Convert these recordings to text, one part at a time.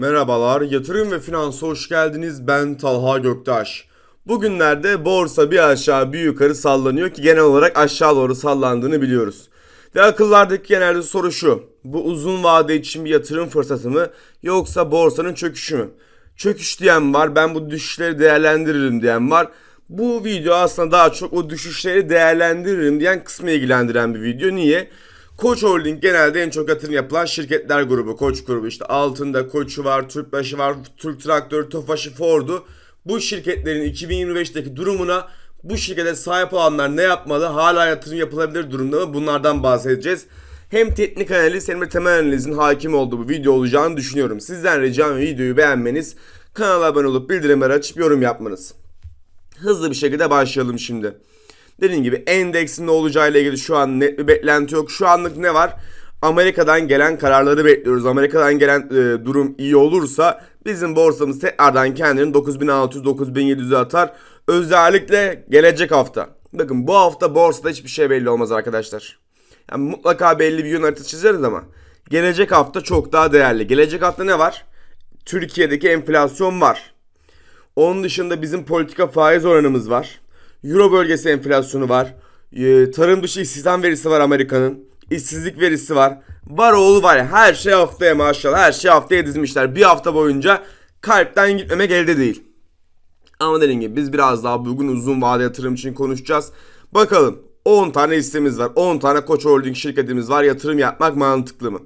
Merhabalar, yatırım ve finansa hoş geldiniz. Ben Talha Göktaş. Bugünlerde borsa bir aşağı bir yukarı sallanıyor ki genel olarak aşağı doğru sallandığını biliyoruz. Ve akıllardaki genelde soru şu. Bu uzun vade için bir yatırım fırsatı mı yoksa borsanın çöküşü mü? Çöküş diyen var, ben bu düşüşleri değerlendiririm diyen var. Bu video aslında daha çok o düşüşleri değerlendiririm diyen kısmı ilgilendiren bir video. Niye? Koç Holding genelde en çok yatırım yapılan şirketler grubu. Koç grubu işte altında Koç'u var, Türkbaşı var, Türk Traktör, Tofaş'ı, Ford'u. Bu şirketlerin 2025'teki durumuna bu şirkete sahip olanlar ne yapmalı? Hala yatırım yapılabilir durumda mı? Bunlardan bahsedeceğiz. Hem teknik analiz hem de temel analizin hakim olduğu bu video olacağını düşünüyorum. Sizden ricam videoyu beğenmeniz, kanala abone olup bildirimleri açıp yorum yapmanız. Hızlı bir şekilde başlayalım şimdi. Dediğim gibi endeksin ne olacağıyla ilgili şu an net bir beklenti yok. Şu anlık ne var? Amerika'dan gelen kararları bekliyoruz. Amerika'dan gelen e, durum iyi olursa bizim borsamız tekrardan kendini 9600-9700'e atar. Özellikle gelecek hafta. Bakın bu hafta borsada hiçbir şey belli olmaz arkadaşlar. Yani mutlaka belli bir yön haritası çizeriz ama gelecek hafta çok daha değerli. Gelecek hafta ne var? Türkiye'deki enflasyon var. Onun dışında bizim politika faiz oranımız var. Euro bölgesi enflasyonu var. Ee, Tarım dışı istihdam verisi var Amerika'nın. İşsizlik verisi var. Var oğlu var her şey haftaya maşallah her şey haftaya dizmişler. Bir hafta boyunca kalpten gitmemek elde değil. Ama dediğim gibi biz biraz daha bugün uzun vade yatırım için konuşacağız. Bakalım 10 tane hissemiz var. 10 tane Koç Holding şirketimiz var. Yatırım yapmak mantıklı mı?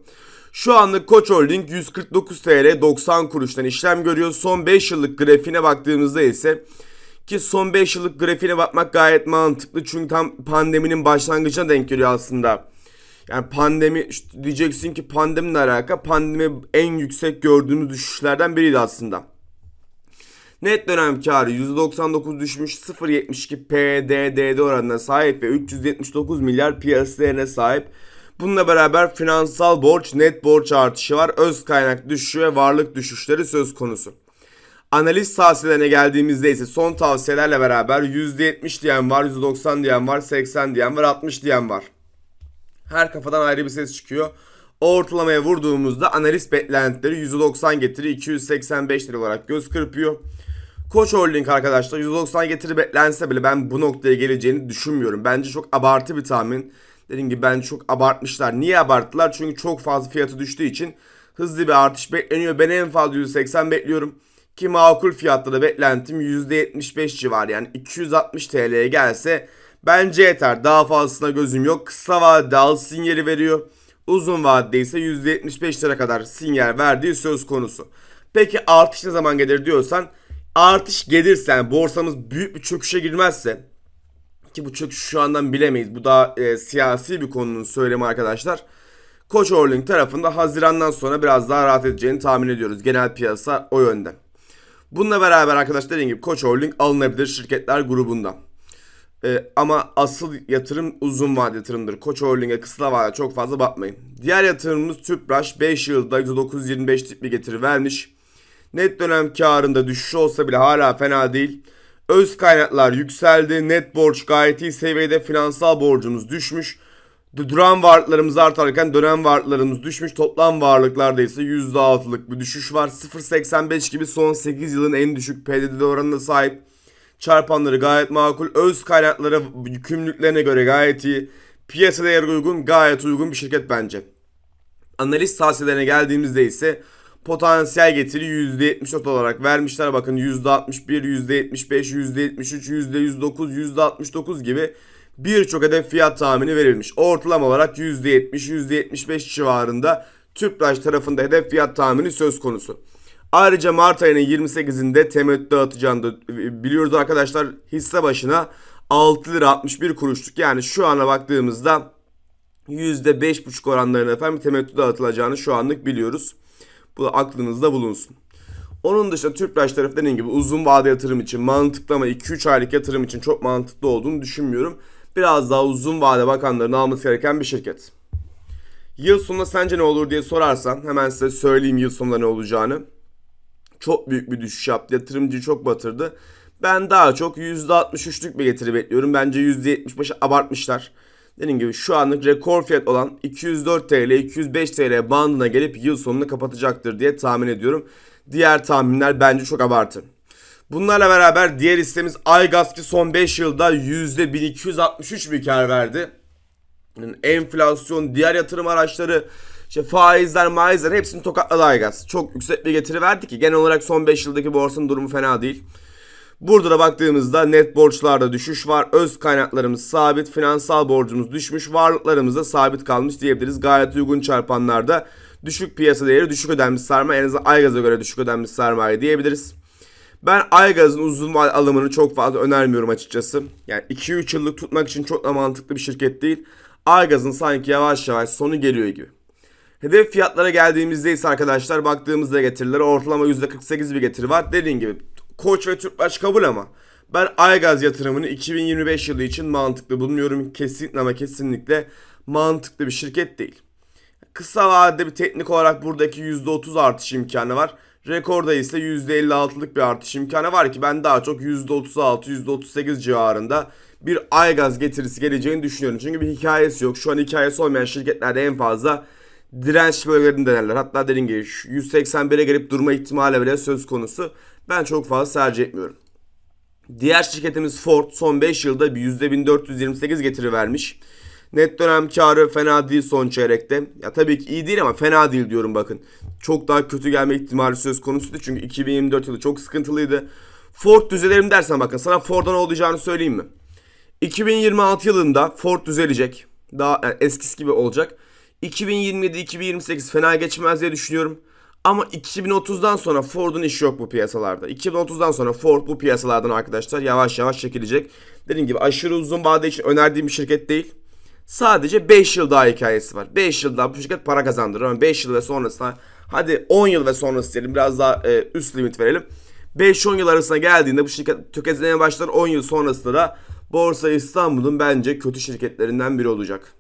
Şu anlık Koç Holding 149 TL 90 kuruştan işlem görüyor. Son 5 yıllık grafiğine baktığımızda ise ki son 5 yıllık grafiğine bakmak gayet mantıklı. Çünkü tam pandeminin başlangıcına denk geliyor aslında. Yani pandemi diyeceksin ki pandemiyle alaka pandemi en yüksek gördüğümüz düşüşlerden biriydi aslında. Net dönem karı %99 düşmüş 0.72 PDDD oranına sahip ve 379 milyar piyasa değerine sahip. Bununla beraber finansal borç, net borç artışı var. Öz kaynak düşüşü ve varlık düşüşleri söz konusu. Analiz tavsiyelerine geldiğimizde ise son tavsiyelerle beraber %70 diyen var, %90 diyen var, 80 diyen var, 60 diyen var. Her kafadan ayrı bir ses çıkıyor. O ortalamaya vurduğumuzda analiz beklentileri %90 getiri 285 lira olarak göz kırpıyor. Koç Holding arkadaşlar 190 getiri beklense bile ben bu noktaya geleceğini düşünmüyorum. Bence çok abartı bir tahmin. Dediğim gibi bence çok abartmışlar. Niye abarttılar? Çünkü çok fazla fiyatı düştüğü için hızlı bir artış bekleniyor. Ben en fazla 180 bekliyorum. Ki makul fiyatta da beklentim %75 civarı yani 260 TL'ye gelse bence yeter. Daha fazlasına gözüm yok. Kısa vadede al sinyali veriyor. Uzun vadede ise %75 lira kadar sinyal verdiği söz konusu. Peki artış ne zaman gelir diyorsan artış gelirse yani borsamız büyük bir çöküşe girmezse ki bu çöküş şu andan bilemeyiz. Bu daha e, siyasi bir konunun söylemi arkadaşlar. Koç Holding tarafında Haziran'dan sonra biraz daha rahat edeceğini tahmin ediyoruz. Genel piyasa o yönde. Bununla beraber arkadaşlar dediğim gibi Koç Holding alınabilir şirketler grubunda. Ee, ama asıl yatırım uzun vade yatırımdır. Koç Holding'e kısa vade çok fazla bakmayın. Diğer yatırımımız Tüpraş 5 yılda %925'lik bir getiri vermiş. Net dönem karında düşüş olsa bile hala fena değil. Öz kaynaklar yükseldi. Net borç gayet iyi seviyede. Finansal borcumuz düşmüş. Duran varlıklarımız artarken dönem varlıklarımız düşmüş. Toplam varlıklarda ise %6'lık bir düşüş var. 0.85 gibi son 8 yılın en düşük PDD oranına sahip. Çarpanları gayet makul. Öz kaynakları yükümlülüklerine göre gayet iyi. Piyasa değeri uygun gayet uygun bir şirket bence. Analiz tavsiyelerine geldiğimizde ise potansiyel getiri %74 olarak vermişler. Bakın %61, %75, %73, %109, %69 gibi birçok hedef fiyat tahmini verilmiş. Ortalama olarak %70, %75 civarında Tüpraş tarafında hedef fiyat tahmini söz konusu. Ayrıca Mart ayının 28'inde temettü dağıtacağını da biliyoruz arkadaşlar. Hisse başına 6 lira 61 kuruşluk yani şu ana baktığımızda %5,5 oranlarında efendim temettü dağıtılacağını şu anlık biliyoruz. Bu da aklınızda bulunsun. Onun dışında Tüpraş tarafı dediğim gibi uzun vade yatırım için mantıklı ama 2-3 aylık yatırım için çok mantıklı olduğunu düşünmüyorum. Biraz daha uzun vade bakanların alması gereken bir şirket. Yıl sonunda sence ne olur diye sorarsan hemen size söyleyeyim yıl sonunda ne olacağını. Çok büyük bir düşüş yaptı. Yatırımcıyı çok batırdı. Ben daha çok %63'lük bir getiri bekliyorum. Bence %75'i abartmışlar. Dediğim gibi şu anlık rekor fiyat olan 204 TL, 205 TL bandına gelip yıl sonunu kapatacaktır diye tahmin ediyorum. Diğer tahminler bence çok abartı. Bunlarla beraber diğer listemiz Aygaz ki son 5 yılda %1263 bir kar verdi. Yani enflasyon, diğer yatırım araçları, işte faizler, maizler hepsini tokatladı Aygaz. Çok yüksek bir getiri verdi ki genel olarak son 5 yıldaki borsanın durumu fena değil. Burada da baktığımızda net borçlarda düşüş var. Öz kaynaklarımız sabit, finansal borcumuz düşmüş, varlıklarımız da sabit kalmış diyebiliriz. Gayet uygun çarpanlarda düşük piyasa değeri, düşük ödenmiş sermaye, en azından Aygaz'a göre düşük ödenmiş sermaye diyebiliriz. Ben Aygaz'ın uzun vade alımını çok fazla önermiyorum açıkçası. Yani 2-3 yıllık tutmak için çok da mantıklı bir şirket değil. Aygaz'ın sanki yavaş yavaş sonu geliyor gibi. Hedef fiyatlara geldiğimizde ise arkadaşlar baktığımızda getirileri ortalama %48 bir getiri var. Dediğim gibi Koç ve Tüpraş kabul ama ben Aygaz yatırımını 2025 yılı için mantıklı bulmuyorum. Kesinlikle ama kesinlikle mantıklı bir şirket değil. Kısa vadede bir teknik olarak buradaki %30 artış imkanı var. Rekorda ise %56'lık bir artış imkanı var ki ben daha çok %36, %38 civarında bir Aygaz getirisi geleceğini düşünüyorum. Çünkü bir hikayesi yok. Şu an hikayesi olmayan şirketlerde en fazla direnç bölgelerini denerler. Hatta dediğim gibi 181'e gelip durma ihtimali bile söz konusu. Ben çok fazla tercih etmiyorum. Diğer şirketimiz Ford son 5 yılda bir %1428 getiri vermiş. Net dönem karı fena değil son çeyrekte. Ya tabii ki iyi değil ama fena değil diyorum bakın. Çok daha kötü gelme ihtimali söz konusuydu. Çünkü 2024 yılı çok sıkıntılıydı. Ford düzelerim dersen bakın sana Ford'dan olacağını söyleyeyim mi? 2026 yılında Ford düzelecek. Daha yani eskisi gibi olacak. 2027-2028 fena geçmez diye düşünüyorum. Ama 2030'dan sonra Ford'un işi yok bu piyasalarda. 2030'dan sonra Ford bu piyasalardan arkadaşlar yavaş yavaş çekilecek. Dediğim gibi aşırı uzun vade için önerdiğim bir şirket değil. Sadece 5 yıl daha hikayesi var. 5 yıl daha bu şirket para kazandırır ama 5 yıl ve sonrasına hadi 10 yıl ve sonrası diyelim biraz daha e, üst limit verelim. 5-10 yıl arasına geldiğinde bu şirket tökezlemeye başlar 10 yıl sonrasında da Borsa İstanbul'un bence kötü şirketlerinden biri olacak.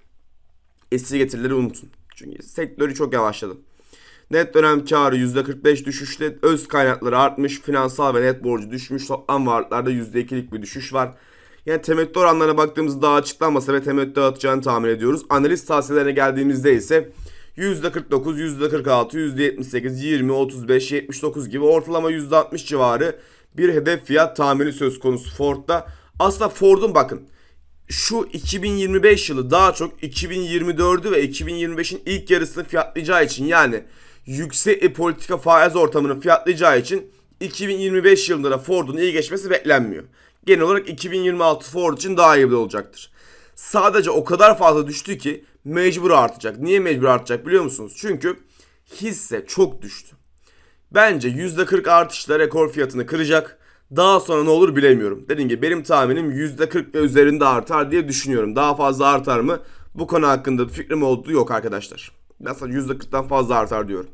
Eski getirileri unutun. Çünkü sektörü çok yavaşladı. Net dönem karı %45 düşüşle öz kaynakları artmış. Finansal ve net borcu düşmüş. Toplam varlıklarda %2'lik bir düşüş var. Yani temettü oranlarına baktığımızda daha açıklanmasa ve temettü atacağını tahmin ediyoruz. Analiz tavsiyelerine geldiğimizde ise %49, %46, %78, 20, 35, 79 gibi ortalama %60 civarı bir hedef fiyat tahmini söz konusu Ford'da. Aslında Ford'un bakın şu 2025 yılı daha çok 2024'ü ve 2025'in ilk yarısını fiyatlayacağı için yani yüksek bir politika faiz ortamını fiyatlayacağı için 2025 yılında da Ford'un iyi geçmesi beklenmiyor. Genel olarak 2026 Ford için daha iyi bir olacaktır. Sadece o kadar fazla düştü ki mecbur artacak. Niye mecbur artacak biliyor musunuz? Çünkü hisse çok düştü. Bence %40 artışla rekor fiyatını kıracak. Daha sonra ne olur bilemiyorum. Dediğim gibi benim tahminim %40 ve üzerinde artar diye düşünüyorum. Daha fazla artar mı? Bu konu hakkında bir fikrim olduğu yok arkadaşlar. Mesela %40'dan fazla artar diyorum.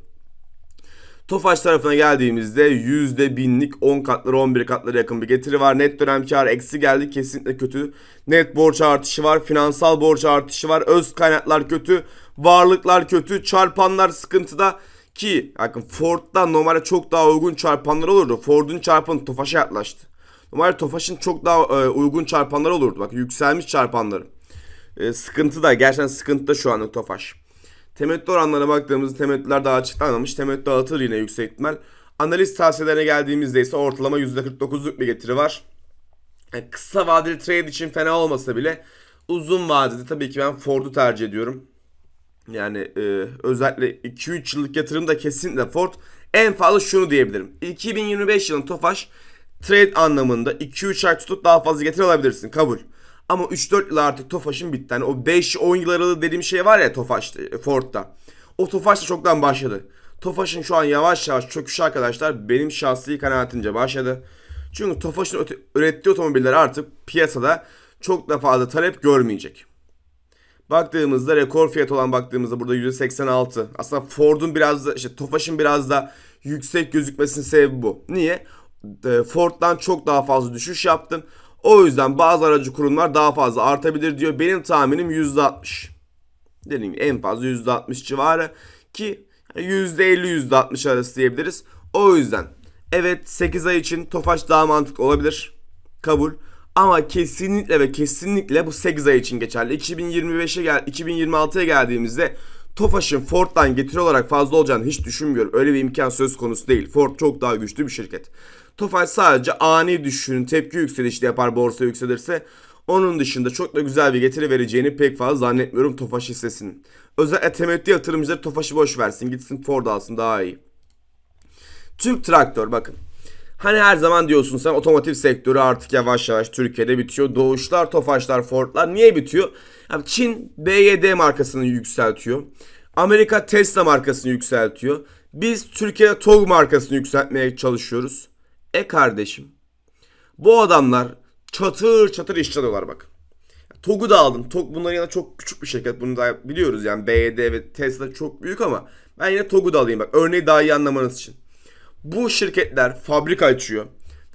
Tofaş tarafına geldiğimizde yüzde binlik 10 katları 11 katları yakın bir getiri var. Net dönem kar eksi geldi kesinlikle kötü. Net borç artışı var. Finansal borç artışı var. Öz kaynaklar kötü. Varlıklar kötü. Çarpanlar sıkıntıda. Ki bakın Ford'dan normalde çok daha uygun çarpanlar olurdu. Ford'un çarpanı Tofaş'a yaklaştı. Normalde Tofaş'ın çok daha e, uygun çarpanlar olurdu. Bak yükselmiş çarpanları. E, sıkıntı da gerçekten sıkıntı da şu anlık Tofaş. Temettü oranlarına baktığımızda temettüler daha açıklanmamış. Temettü dağıtır yine yüksek ihtimal. Analiz tavsiyelerine geldiğimizde ise ortalama %49'luk bir getiri var. Yani kısa vadeli trade için fena olmasa bile uzun vadede tabii ki ben Ford'u tercih ediyorum. Yani e, özellikle 2-3 yıllık yatırımda kesinlikle Ford. En fazla şunu diyebilirim. 2025 yılın Tofaş trade anlamında 2-3 ay tutup daha fazla getiri alabilirsin. Kabul. Ama 3-4 yıl artık Tofaş'ın bitti. Yani o 5-10 yıl aralığı dediğim şey var ya Tofaş'ta, Ford'da. O Tofaş da çoktan başladı. Tofaş'ın şu an yavaş yavaş çöküşü arkadaşlar benim şahsi kanaatimce başladı. Çünkü Tofaş'ın ürettiği otomobiller artık piyasada çok da fazla talep görmeyecek. Baktığımızda rekor fiyat olan baktığımızda burada %86. Aslında Ford'un biraz da işte Tofaş'ın biraz da yüksek gözükmesinin sebebi bu. Niye? E, Ford'dan çok daha fazla düşüş yaptın. O yüzden bazı aracı kurumlar daha fazla artabilir diyor. Benim tahminim %60. Dediğim gibi en fazla %60 civarı ki %50 %60 arası diyebiliriz. O yüzden evet 8 ay için Tofaş daha mantıklı olabilir. Kabul. Ama kesinlikle ve kesinlikle bu 8 ay için geçerli. 2025'e gel 2026'ya geldiğimizde Tofaş'ın Ford'dan getiri olarak fazla olacağını hiç düşünmüyorum. Öyle bir imkan söz konusu değil. Ford çok daha güçlü bir şirket. Tofaş sadece ani düşüşün tepki yükselişi yapar borsa yükselirse. Onun dışında çok da güzel bir getiri vereceğini pek fazla zannetmiyorum Tofaş hissesinin. Özellikle temettü yatırımcıları Tofaş'ı boş versin. Gitsin Ford alsın daha iyi. Türk Traktör bakın. Hani her zaman diyorsun sen otomotiv sektörü artık yavaş yavaş Türkiye'de bitiyor. Doğuşlar, Tofaşlar, Ford'lar niye bitiyor? Yani Çin BYD markasını yükseltiyor. Amerika Tesla markasını yükseltiyor. Biz Türkiye'de TOG markasını yükseltmeye çalışıyoruz. E kardeşim bu adamlar çatır çatır iş çalıyorlar bak. TOG'u da aldım. TOG bunların yanında çok küçük bir şirket. Bunu da biliyoruz yani BYD ve Tesla çok büyük ama ben yine TOG'u da alayım bak. Örneği daha iyi anlamanız için. Bu şirketler fabrika açıyor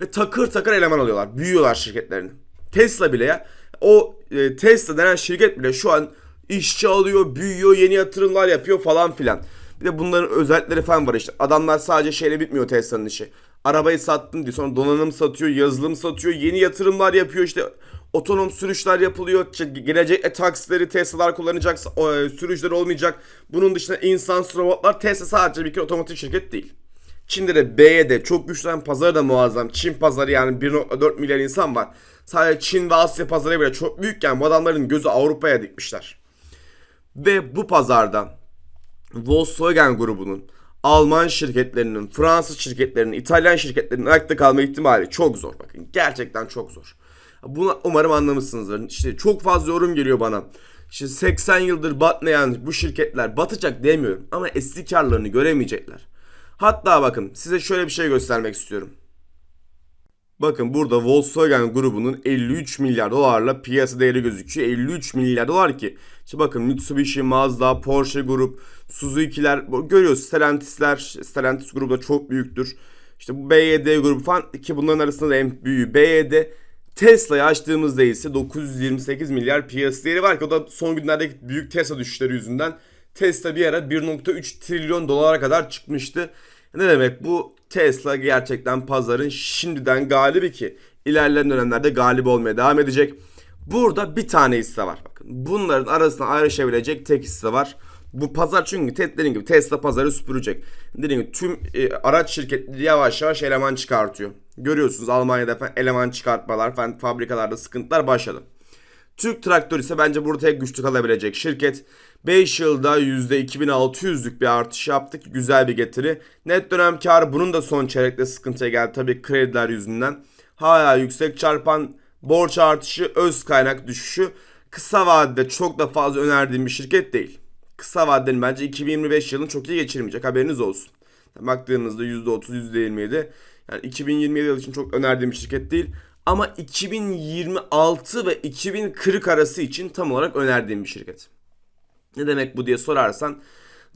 ve takır takır eleman alıyorlar. Büyüyorlar şirketlerini. Tesla bile ya o e, Tesla denen şirket bile şu an işçi alıyor, büyüyor, yeni yatırımlar yapıyor falan filan. Bir de bunların özellikleri falan var işte. Adamlar sadece şeyle bitmiyor Tesla'nın işi. Arabayı sattım diyor. Sonra donanım satıyor, yazılım satıyor, yeni yatırımlar yapıyor işte. Otonom sürüşler yapılıyor. Gelecekte taksileri Tesla'lar kullanacak, e, sürücüler olmayacak. Bunun dışında insan robotlar. Tesla sadece bir kere otomotiv şirket değil. Çin'de de BYD çok güçlenen pazarı da muazzam. Çin pazarı yani 1.4 milyar insan var. Sadece Çin ve Asya pazarı bile çok büyükken bu adamların gözü Avrupa'ya dikmişler. Ve bu pazarda Volkswagen grubunun Alman şirketlerinin, Fransız şirketlerinin, İtalyan şirketlerinin ayakta kalma ihtimali çok zor. Bakın gerçekten çok zor. Bunu umarım anlamışsınızdır. İşte çok fazla yorum geliyor bana. İşte 80 yıldır batmayan bu şirketler batacak demiyorum ama eski karlarını göremeyecekler. Hatta bakın size şöyle bir şey göstermek istiyorum. Bakın burada Volkswagen grubunun 53 milyar dolarla piyasa değeri gözüküyor. 53 milyar dolar ki. İşte bakın Mitsubishi, Mazda, Porsche grup, Suzuki'ler görüyoruz. Stellantis'ler, Stellantis grubu da çok büyüktür. İşte bu BYD grubu falan ki bunların arasında da en büyüğü BYD. Tesla'yı açtığımızda ise 928 milyar piyasa değeri var ki o da son günlerdeki büyük Tesla düşüşleri yüzünden Tesla bir ara 1.3 trilyon dolara kadar çıkmıştı. Ne demek bu? Tesla gerçekten pazarın şimdiden galibi ki ilerleyen dönemlerde galip olmaya devam edecek. Burada bir tane hisse var. Bakın bunların arasında ayrışabilecek tek hisse var. Bu pazar çünkü dediğim gibi Tesla pazarı süpürecek. Dediğim gibi tüm e, araç şirketleri yavaş yavaş eleman çıkartıyor. Görüyorsunuz Almanya'da falan eleman çıkartmalar falan fabrikalarda sıkıntılar başladı. Türk Traktör ise bence burada tek güçlü kalabilecek şirket. 5 yılda %2600'lük bir artış yaptık. Güzel bir getiri. Net dönem karı bunun da son çeyrekte sıkıntıya geldi. Tabii krediler yüzünden. Hala yüksek çarpan borç artışı, öz kaynak düşüşü. Kısa vadede çok da fazla önerdiğim bir şirket değil. Kısa vadeli bence 2025 yılını çok iyi geçirmeyecek haberiniz olsun. Baktığınızda %30, %27. Yani 2027 yıl için çok önerdiğim bir şirket değil. Ama 2026 ve 2040 arası için tam olarak önerdiğim bir şirket. Ne demek bu diye sorarsan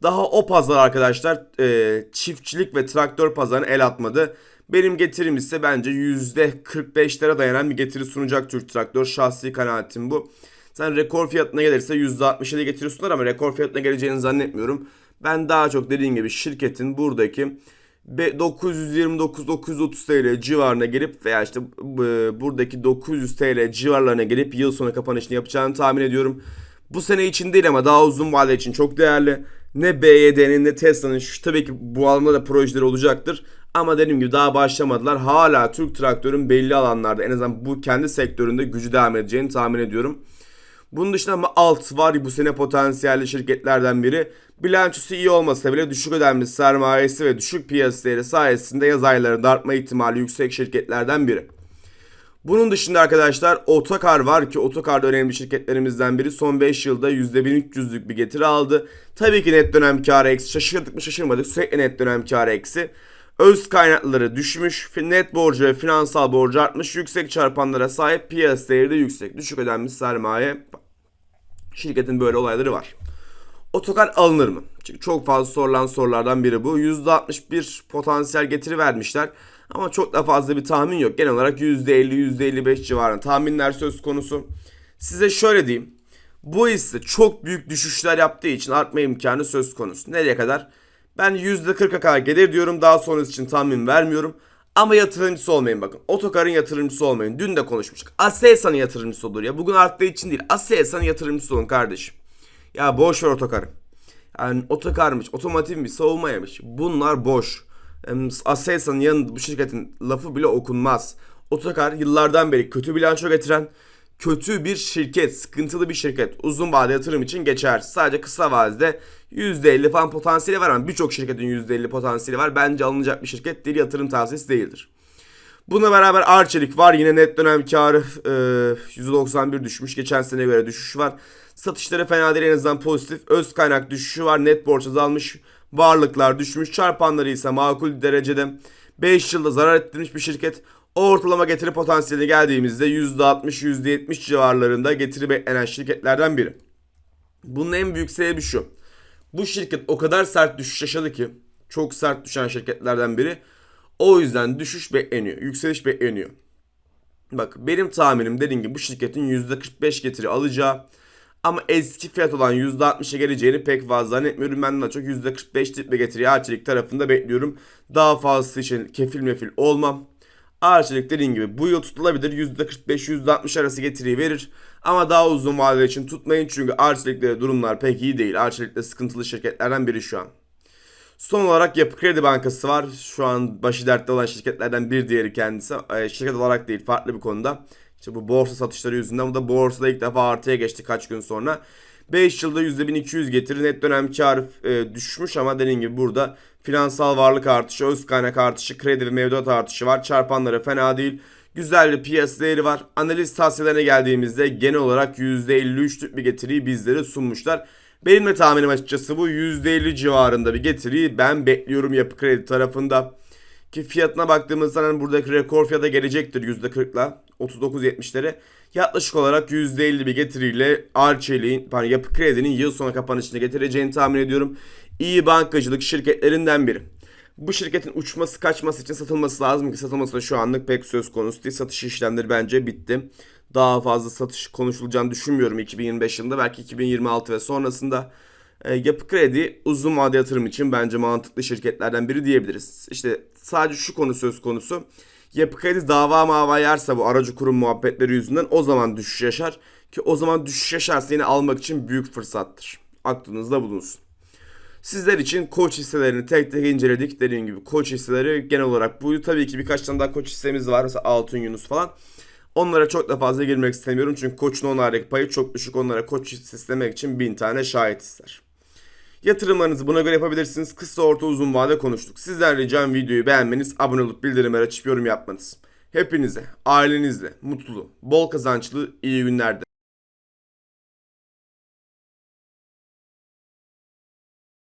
daha o pazar arkadaşlar e, çiftçilik ve traktör pazarına el atmadı. Benim getirim ise bence %45'lere dayanan bir getiri sunacak Türk Traktör. Şahsi kanaatim bu. Sen rekor fiyatına gelirse %67 getiriyorsunlar ama rekor fiyatına geleceğini zannetmiyorum. Ben daha çok dediğim gibi şirketin buradaki 929-930 TL civarına gelip veya işte buradaki 900 TL civarlarına gelip yıl sonu kapanışını yapacağını tahmin ediyorum. Bu sene için değil ama daha uzun vade için çok değerli. Ne BYD'nin ne Tesla'nın şu tabii ki bu alanda da projeleri olacaktır. Ama dediğim gibi daha başlamadılar. Hala Türk Traktör'ün belli alanlarda en azından bu kendi sektöründe gücü devam edeceğini tahmin ediyorum. Bunun dışında ama alt var bu sene potansiyelli şirketlerden biri. Bilançosu iyi olmasa bile düşük ödenmiş sermayesi ve düşük piyasa sayesinde yaz aylarında artma ihtimali yüksek şirketlerden biri. Bunun dışında arkadaşlar Otokar var ki Otokar da önemli şirketlerimizden biri. Son 5 yılda %1300'lük bir getiri aldı. Tabii ki net dönem karı eksi. Şaşırdık mı şaşırmadık. Sürekli net dönem karı eksi. Öz kaynakları düşmüş, net borcu ve finansal borcu artmış, yüksek çarpanlara sahip, piyasa değeri de yüksek, düşük ödenmiş sermaye. Şirketin böyle olayları var. Otokar alınır mı? Çünkü çok fazla sorulan sorulardan biri bu. %61 potansiyel getiri vermişler. Ama çok da fazla bir tahmin yok. Genel olarak %50, %55 civarında tahminler söz konusu. Size şöyle diyeyim. Bu hisse çok büyük düşüşler yaptığı için artma imkanı söz konusu. Nereye kadar? Ben %40'a kadar gelir diyorum. Daha sonrası için tahmin vermiyorum. Ama yatırımcısı olmayın bakın. Otokar'ın yatırımcısı olmayın. Dün de konuşmuştuk. Aselsan'ın yatırımcısı olur ya. Bugün arttığı için değil. Aselsan'ın yatırımcısı olun kardeşim. Ya boş ver otokarı. Yani otokarmış, otomotivmiş, savunmaymış. Bunlar boş. Aselsan'ın yanında bu şirketin lafı bile okunmaz. Otokar yıllardan beri kötü bilanço getiren kötü bir şirket, sıkıntılı bir şirket. Uzun vade yatırım için geçer. Sadece kısa vadede %50 falan potansiyeli var ama birçok şirketin %50 potansiyeli var. Bence alınacak bir şirket değil, yatırım tavsiyesi değildir. Bununla beraber Arçelik var. Yine net dönem karı e, %91 düşmüş. Geçen sene göre düşüş var. Satışları fena değil en azından pozitif. Öz kaynak düşüşü var. Net borç azalmış. Varlıklar düşmüş. Çarpanları ise makul derecede. 5 yılda zarar ettirmiş bir şirket. Ortalama getiri potansiyeline geldiğimizde %60-%70 civarlarında getiri beklenen şirketlerden biri. Bunun en büyük sebebi şu. Bu şirket o kadar sert düşüş yaşadı ki çok sert düşen şirketlerden biri. O yüzden düşüş bekleniyor. Yükseliş bekleniyor. Bak benim tahminim dediğim gibi bu şirketin %45 getiri alacağı ama eski fiyat olan %60'a geleceğini pek fazla zannetmiyorum. Ben daha çok %45 tip bir getiri Arçelik tarafında bekliyorum. Daha fazlası için kefil mefil olmam. Arçelik dediğim gibi bu yıl tutulabilir. %45-%60 arası getiriyi verir. Ama daha uzun vadeli için tutmayın. Çünkü Arçelik'te durumlar pek iyi değil. Arçelik'te sıkıntılı şirketlerden biri şu an. Son olarak Yapı Kredi Bankası var. Şu an başı dertte olan şirketlerden bir diğeri kendisi. Ee, şirket olarak değil farklı bir konuda. İşte bu borsa satışları yüzünden bu da borsada ilk defa artıya geçti kaç gün sonra. 5 yılda %1200 getiri net dönem karı e, düşmüş ama dediğim gibi burada finansal varlık artışı, öz kaynak artışı, kredi ve mevduat artışı var. Çarpanları fena değil. Güzel bir piyasa değeri var. Analiz tavsiyelerine geldiğimizde genel olarak %53'lük bir getiriyi bizlere sunmuşlar. Benim de tahminim açıkçası bu %50 civarında bir getiriyi ben bekliyorum yapı kredi tarafında. Ki fiyatına baktığımızda hani buradaki rekor fiyata gelecektir %40'la 39.70'lere. Yaklaşık olarak %50 bir getiriyle Arçelik'in, pardon Yapı Kredi'nin yıl sonu kapanışını getireceğini tahmin ediyorum. İyi bankacılık şirketlerinden biri. Bu şirketin uçması kaçması için satılması lazım ki satılması da şu anlık pek söz konusu değil. Satış işlemleri bence bitti. Daha fazla satış konuşulacağını düşünmüyorum 2025 yılında. Belki 2026 ve sonrasında. E, yapı kredi uzun vade yatırım için bence mantıklı şirketlerden biri diyebiliriz. İşte sadece şu konu söz konusu. Yapı kredi dava mava yerse bu aracı kurum muhabbetleri yüzünden o zaman düşüş yaşar. Ki o zaman düşüş yaşarsa yine almak için büyük fırsattır. Aklınızda bulunsun. Sizler için koç hisselerini tek tek inceledik. Dediğim gibi koç hisseleri genel olarak bu. Tabii ki birkaç tane daha koç hissemiz var. Mesela Altın Yunus falan. Onlara çok da fazla girmek istemiyorum. Çünkü koçun onlardaki payı çok düşük. Onlara koç istemek için bin tane şahit ister. Yatırımlarınızı buna göre yapabilirsiniz. Kısa orta uzun vade konuştuk. Sizden ricam videoyu beğenmeniz, abone olup bildirimleri açıp yorum yapmanız. Hepinize, ailenizle, mutlu, bol kazançlı, iyi günlerde.